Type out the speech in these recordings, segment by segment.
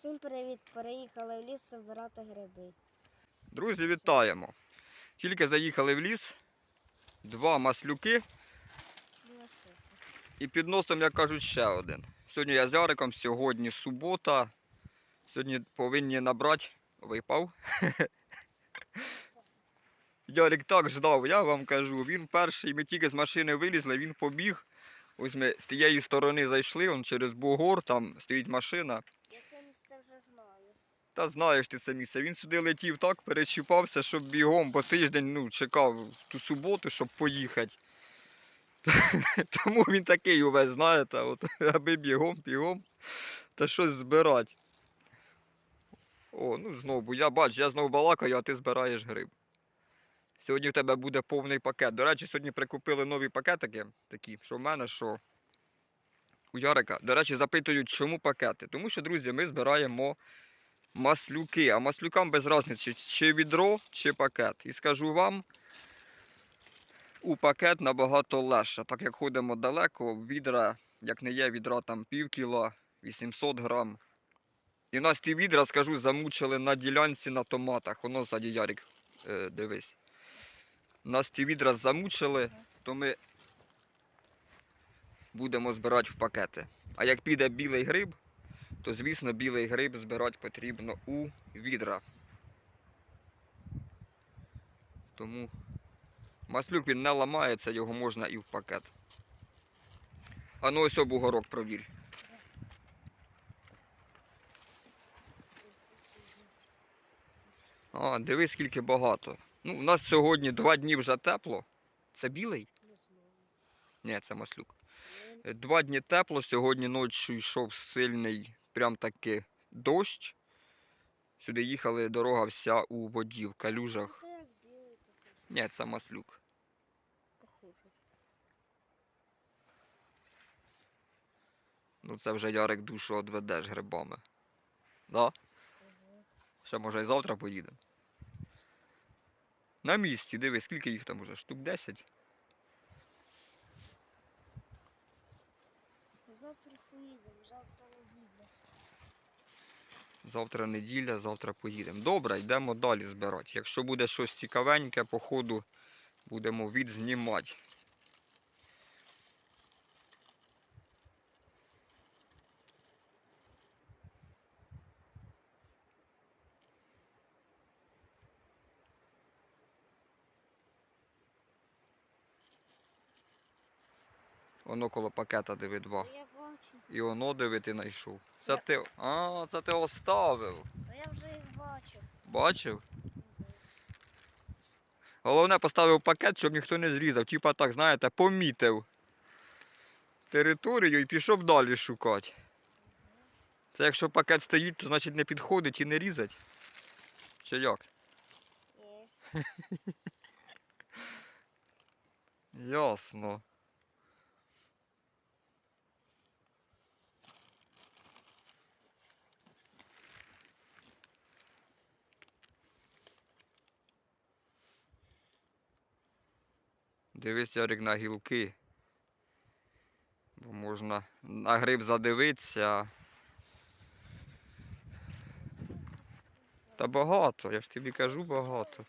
Всім привіт! Переїхали в ліс збирати гриби. Друзі, вітаємо! Тільки заїхали в ліс, два маслюки і під носом, як кажуть, ще один. Сьогодні я з Яриком, сьогодні субота. Сьогодні повинні набрати. Випав. Ярик так ждав, я вам кажу. Він перший, ми тільки з машини вилізли, він побіг. Ось ми з тієї сторони зайшли, через бугор, там стоїть машина. Я це місце вже знаю. Та знаєш ти це місце. Він сюди летів так, перечіпався, щоб бігом по тиждень ну, чекав ту суботу, щоб поїхати. Тому він такий увесь, знаєте, от, аби бігом, бігом та щось збирати. О, ну знову, я бачу, я знову балакаю, а ти збираєш гриб. Сьогодні в тебе буде повний пакет. До речі, сьогодні прикупили нові пакетики, такі, що в мене, що у Ярика. До речі, запитують, чому пакети. Тому що, друзі, ми збираємо маслюки. А маслюкам без різниці, чи відро, чи пакет. І скажу вам, у пакет набагато легше. Так як ходимо далеко, відра, як не є, відра там пів кіла, 800 грам. І нас ті відра, скажу, замучили на ділянці на томатах. Воно ззаді Ярик, е, дивись. Нас ті відра замучили, то ми будемо збирати в пакети. А як піде білий гриб, то звісно білий гриб збирати потрібно у відра. Тому маслюк він не ламається, його можна і в пакет. А ну ось обугорок провір. А, дивись, скільки багато. Ну, у нас сьогодні два дні вже тепло. Це білий? Ні, це маслюк. Два дні тепло, сьогодні ночі йшов сильний прям таки дощ. Сюди їхали, дорога вся у воді, в калюжах. Ні, це маслюк. Ну це вже Ярик душу одведеш грибами. Да? Ще може і завтра поїдемо. На місці, диви, скільки їх там уже? Штук 10? Завтра поїдемо, завтра. Завтра неділя, завтра поїдемо. Добре, йдемо далі збирати. Якщо буде щось цікавеньке, по ходу будемо відзнімати. Воно коло пакета диви два. І воно диви ти знайшов. Це Я- ти. А, це ти оставив. Та я вже їх бачу. Бачив? Головне поставив пакет, щоб ніхто не зрізав. Типа так, знаєте, помітив територію і пішов далі шукати. Це якщо пакет стоїть, то значить не підходить і не різать. Чи як? Ні. Ясно. Дивись, Ярик, на гілки. Бо можна на гриб задивитися. Та багато, я ж тобі кажу багато.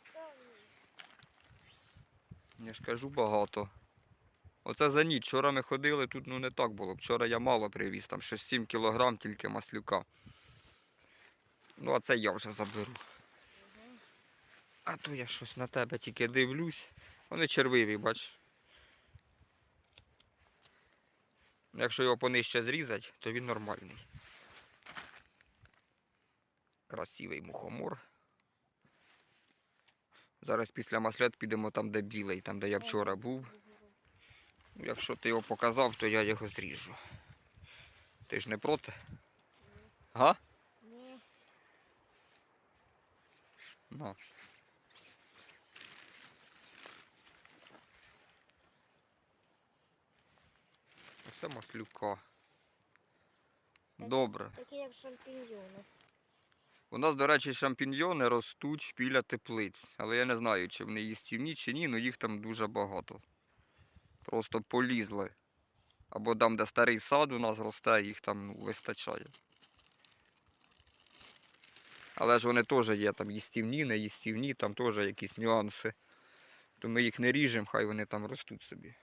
Я ж кажу багато. Оце за ніч. Вчора ми ходили, тут ну не так було. Вчора я мало привіз, там щось 7 кілограм тільки маслюка. Ну, а це я вже заберу. А то я щось на тебе тільки дивлюсь. Вони червиві, бач. Якщо його понижче зрізати, то він нормальний. Красивий мухомор. Зараз після маслят підемо там, де білий, там, де я вчора був. Ну, Якщо ти його показав, то я його зріжу. Ти ж не проти? Га? Ні. На. Оце маслюка. Добре. Такі як шампіньйони. У нас, до речі, шампіньйони ростуть біля теплиць. Але я не знаю, чи вони їстівні, чи ні, але їх там дуже багато. Просто полізли. Або там, де старий сад у нас росте, їх там ну, вистачає. Але ж вони теж є там їстівні, неїстівні, там теж якісь нюанси. То ми їх не ріжемо, хай вони там ростуть собі.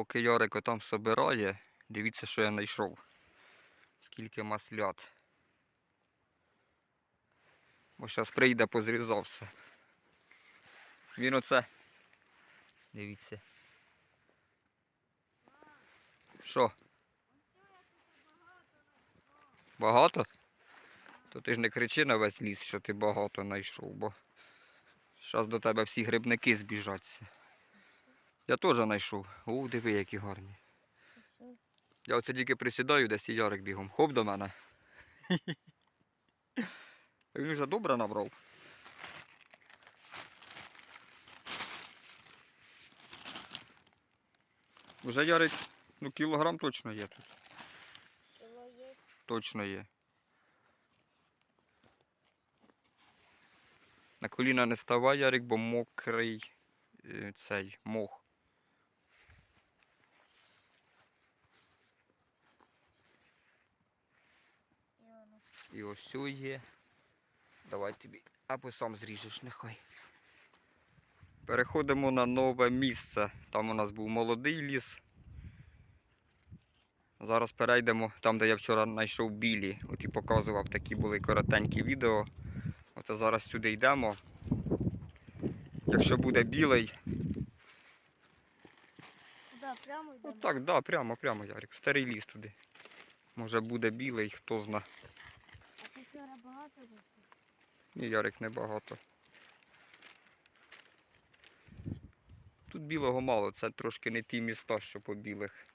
Поки Ярико там собирає, дивіться, що я знайшов. Скільки маслят. Бо зараз прийде, позрізав все. Він оце. Дивіться. Що? Багато? То ти ж не кричи на весь ліс, що ти багато знайшов, бо зараз до тебе всі грибники збіжаться. Я теж знайшов. О, диви, які гарні. Я оце тільки присідаю, десь і Ярик бігом. Хоп до мене. Він вже добре набрав. Вже Ярик, ну кілограм точно є тут. Кіло є. Точно є. На коліна не ставай, Ярик, бо мокрий е, цей мох. І ось цю є. Давай тобі. Або сам зріжеш, нехай. Переходимо на нове місце. Там у нас був молодий ліс. Зараз перейдемо там, де я вчора знайшов білі. От і показував такі були коротенькі відео. Оце зараз сюди йдемо. Якщо буде білий, Куди? Прямо йдемо? от так, да, прямо, прямо, Ярик. Старий ліс туди. Може буде білий, хто зна. Багато зайшов? Ні, Ярик небагато. Тут білого мало, це трошки не ті міста, що по білих.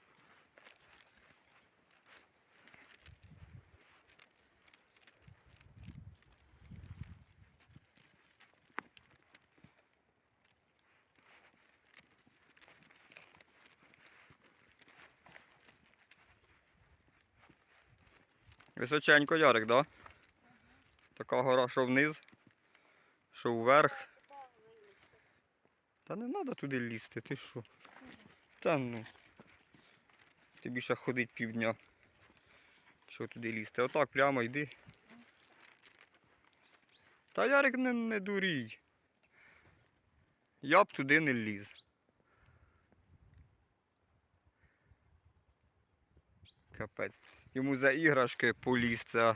Височенько, Ярик, да? Така гора, що вниз, що вверх. Та не треба туди лізти, ти що? Та ну. Тобі ще ходить півдня. Що туди лізти? Отак прямо йди. Та Ярик не, не дурій. Я б туди не ліз. Капець. Йому за іграшки полізти.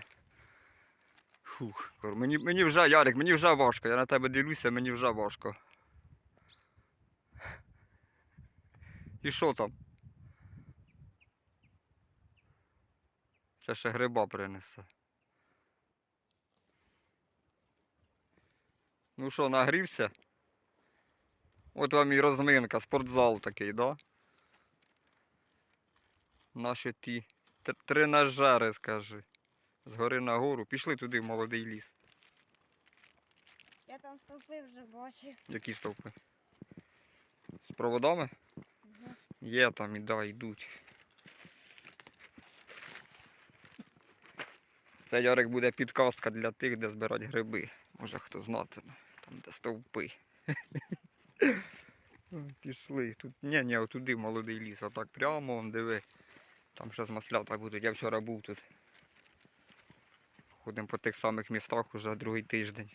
Фух, мені, мені вже, Ярик, мені вже важко. Я на тебе дивлюся, мені вже важко. І що там? Це ще гриба принесе. Ну що, нагрівся? От вам і розминка, спортзал такий, да? Наші ті тренажери, скажи. Згори на гору. Пішли туди в молодий ліс. Я там стовпи вже бачив. Які стовпи? З проводами? Угу. Є там і да, йдуть. Це Ярик буде підказка для тих, де збирати гриби. Може хто знатиме. Там де стовпи. Пішли. Тут. Ні, ні, отуди молодий ліс. Отак прямо вон, диви. Там ще з маслята будуть. Я вчора був тут. Ходимо по тих самих містах уже другий тиждень.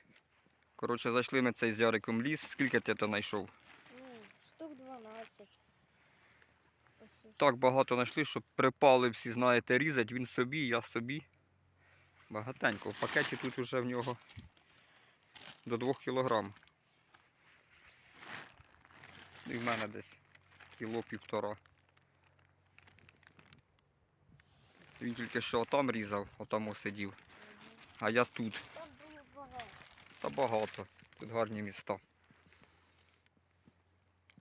Коротше, зайшли ми цей з Яриком ліс. Скільки ти то знайшов? Ну, штук 12. Ось ось. так багато знайшли, що припали всі, знаєте, різать, він собі, я собі. Багатенько. В пакеті тут вже в нього до 2 кілограм. І в мене десь кіло півтора. Він тільки що отам різав, отам сидів. А я тут. Там було багато. Та багато. Тут гарні міста.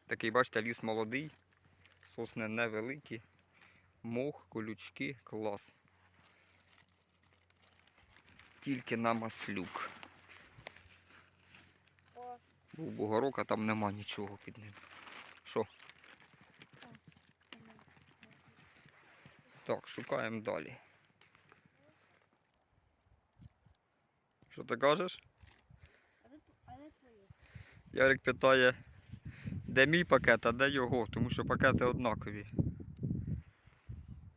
Такий, бачите, ліс молодий, сосни невеликі, мох, колючки, клас. Тільки на маслюк. О, Був бугорок, а там нема нічого під ним. Що? Так, шукаємо далі. Що ти кажеш? Ярик питає, Де мій пакет, а де його, тому що пакети однакові.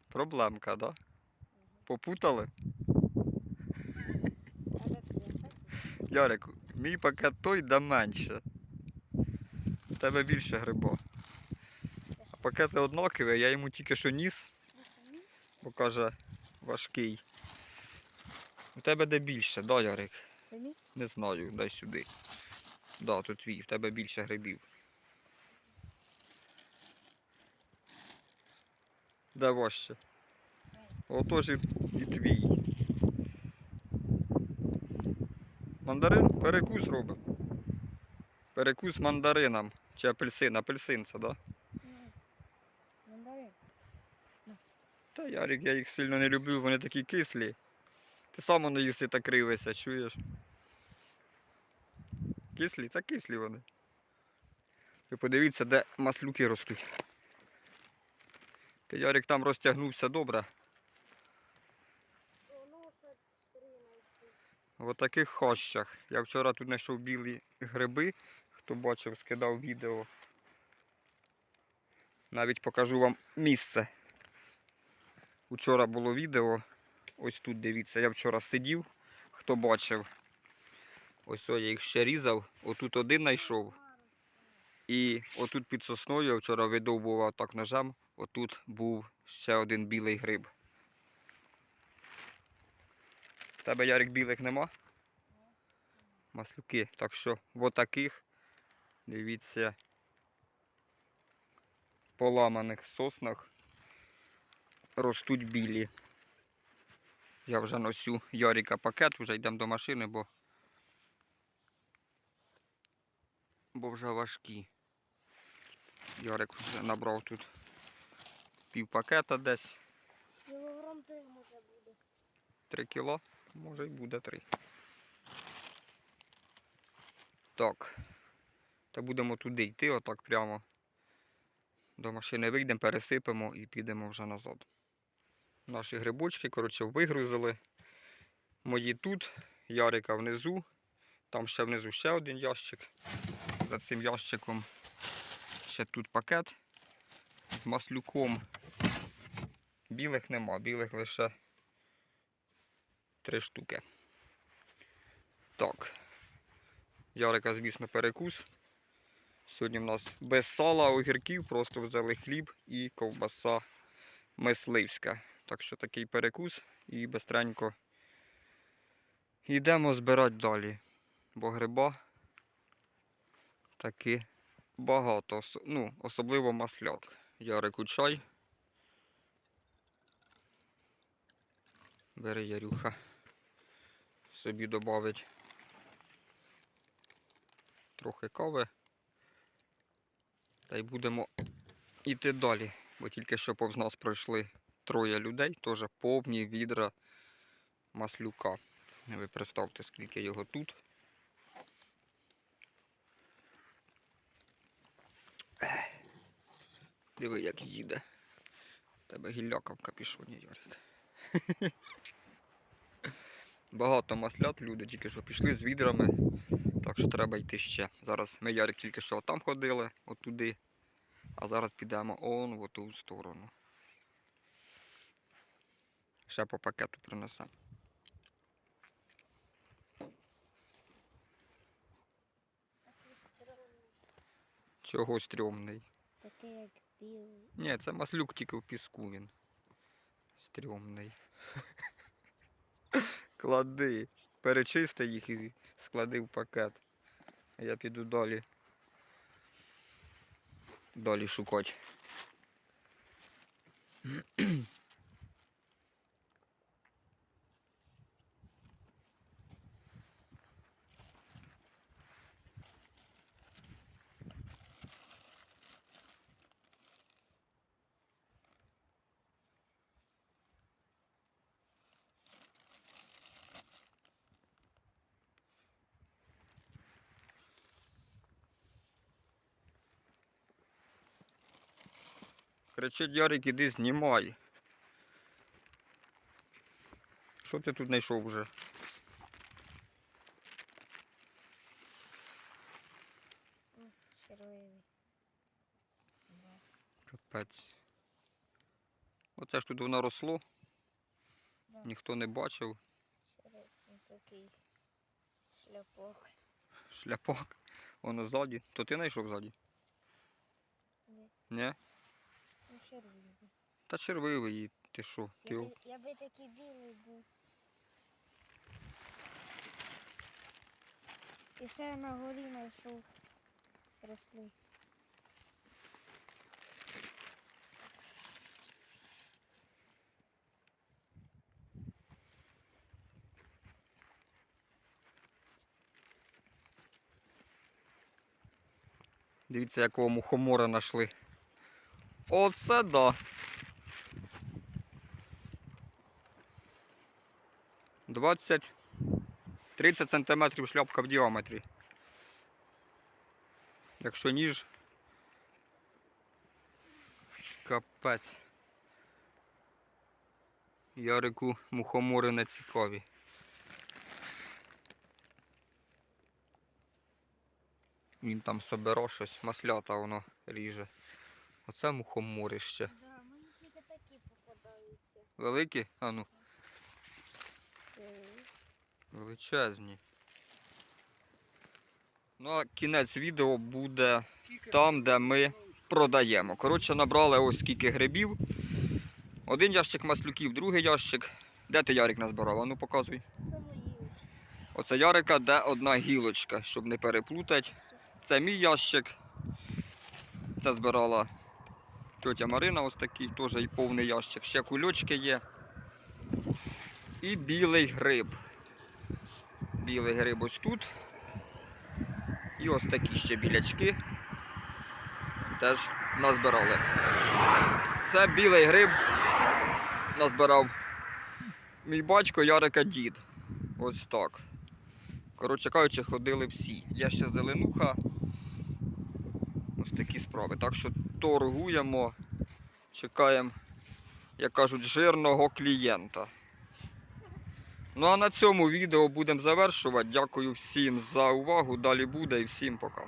Проблемка, да? Попутали? Ярик, мій пакет той, де менше. У тебе більше гриба. А пакети однакові, я йому тільки що ніс, бо каже важкий. У тебе де більше, да, Ярик? Самі? Не знаю, дай сюди. Да, тут твій, в тебе більше грибів. Де важче? Отож і, і твій. Мандарин? Перекус робимо. Перекус мандарином. Чи апельсин? Апельсин це, да? Мандарин. Та Ярик, я їх сильно не люблю, вони такі кислі. Ти сам воно їсти так кривишся, чуєш? Кислі? Це кислі вони. Ви подивіться, де маслюки ростуть. Ти Ярик там розтягнувся добре. В таких хащах. Я вчора тут знайшов білі гриби. Хто бачив, скидав відео. Навіть покажу вам місце. Вчора було відео. Ось тут дивіться, я вчора сидів. Хто бачив. Ось я їх ще різав. Отут один знайшов. І отут під сосною я вчора видовбував так ножем. Отут був ще один білий гриб. В Тебе Ярик білих нема? Маслюки. Так що в отаких, дивіться, поламаних соснах ростуть білі. Я вже носю Яріка пакет, вже йдемо до машини, бо, бо вже важкі. Ярик вже набрав тут пів пакета десь. Кілограм три може буде. 3 кіло, може й буде 3. Так. Та будемо туди йти, отак прямо. До машини вийдемо, пересипемо і підемо вже назад. Наші грибочки, коротше, вигрузили. Мої тут, Ярика внизу. Там ще внизу ще один ящик. За цим ящиком ще тут пакет з маслюком. Білих нема, білих лише три штуки. Так. Ярика, звісно, перекус. Сьогодні в нас без сала, огірків, просто взяли хліб і ковбаса мисливська. Так що такий перекус і бистренько йдемо збирати далі. Бо гриба таки багато. Ну, особливо маслят. Ярику чай. Бери Ярюха. Собі додавить трохи кави. Та й будемо йти далі. Бо тільки що повз нас пройшли троє людей, теж повні відра маслюка. Ви представте, скільки його тут. Диви, як їде. У Тебе гілляка в капішоні, Ярик. Багато маслят люди тільки що пішли з відрами. Так що треба йти ще. Зараз ми Ярик тільки що там ходили, отуди. А зараз підемо он в ту сторону. Ще по пакету стрьомний. Чого стрьомний? Такий як білий. Ні, це маслюк тільки в піску він. Стрьомний. Клади. Перечисти їх і склади в пакет. А я піду далі. Далі шукати. Кричить Ярик, іди знімай. Що ти тут знайшов вже? Червивий. Капець. Оце ж тут воно росло, Да. ніхто не бачив. Широкий такий шляпок. Шляпок. Воно ззаді. То ти знайшов ззаді? Ні. Ні? Червивий. Та червивий, її, ти що? Я о- би, я би такий білий був. І ще на горі знайшов росли. Дивіться, якого мухомора знайшли. Оце да. 20 30 сантиметрів шляпка в діаметрі. Якщо ніж. Капець. Ярику мухомори не цікаві. Він там соберо щось, маслята воно ріже. Оце мухоморище. Да, мені тільки такі попадаються. Великі? А ну, величезні. Ну а кінець відео буде там, де ми продаємо. Коротше, набрали ось скільки грибів. Один ящик маслюків, другий ящик. Де ти Ярик назбирав? А ну показуй. Це мої. Оце Ярика, де одна гілочка, щоб не переплутати. Це мій ящик. Це збирала тьотя Марина, ось такий, теж і повний ящик. Ще кульочки є. І білий гриб. Білий гриб ось тут. І ось такі ще білячки. Теж назбирали. Це білий гриб назбирав мій батько Ярика дід. Ось так. Коротше кажучи, ходили всі. Є ще зеленуха. Ось такі справи. Так що торгуємо, чекаємо, як кажуть, жирного клієнта. Ну а на цьому відео будемо завершувати. Дякую всім за увагу. Далі буде і всім пока.